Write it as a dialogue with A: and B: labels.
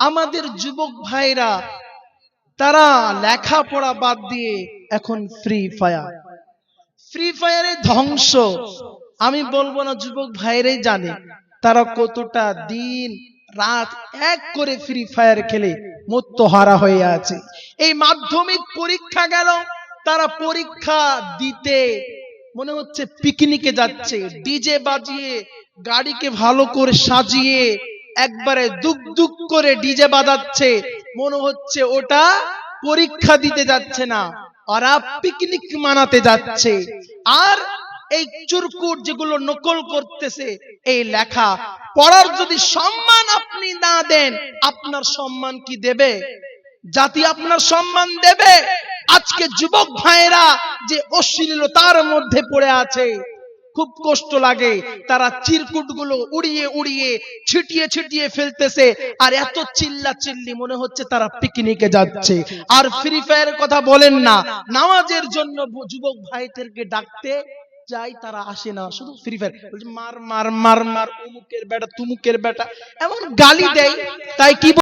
A: আমাদের যুবক ভাইরা, তারা লেখাপড়া বাদ দিয়ে এখন ফ্রি ফায়ার ফ্রি ফায়ারে ধ্বংস। আমি বলব না, যুবক ভাইরাই জানে, তারা কতটা দিন, রাত এক করে ফ্রি ফায়ার খেলে মত্ত হারা হয়ে আছে। এই মাধ্যমিক পরীক্ষা গেল, তারা পরীক্ষা দিতে মনে হচ্ছে পিকনিকে যাচ্ছে। ডিজে বাজিয়ে, গাড়িকে ভালো করে সাজিয়ে একবারে দুক দুক করে ডিজে বাজাচ্ছে। মনে হচ্ছে ওটা পরীক্ষা দিতে যাচ্ছে না, ওরা পিকনিক মানাতে যাচ্ছে। আর এই চুরকুট যেগুলো নকল করতেছে, এই লেখা, পড়ার যদি সম্মান আপনি না দেন, আপনার সম্মান কি দেবে? জাতি আপনার সম্মান দেবে? আজকে যুবক ভাইয়েরা যে অশ্লীলতার মধ্যে পড়ে আছে খুব কষ্ট লাগে। তারা চিরকুটগুলো উড়িয়ে উড়িয়ে, ছিটিয়ে ছিটিয়ে ফেলতেছে। আর এত চিল্লা চিল্লি মনে হচ্ছে তারা পিকনিকে যাচ্ছে। আর ফ্রি ফায়ার কথা বলেন না। নামাজের জন্য যুবক ভাইদেরকে ডাকতে যাই তারা আসে না। শুধু ফ্রি ফায়ার মার মার মার মার অমুকের বেটা, তুমুকের বেটা। এমন গালি দেয়। তাই কি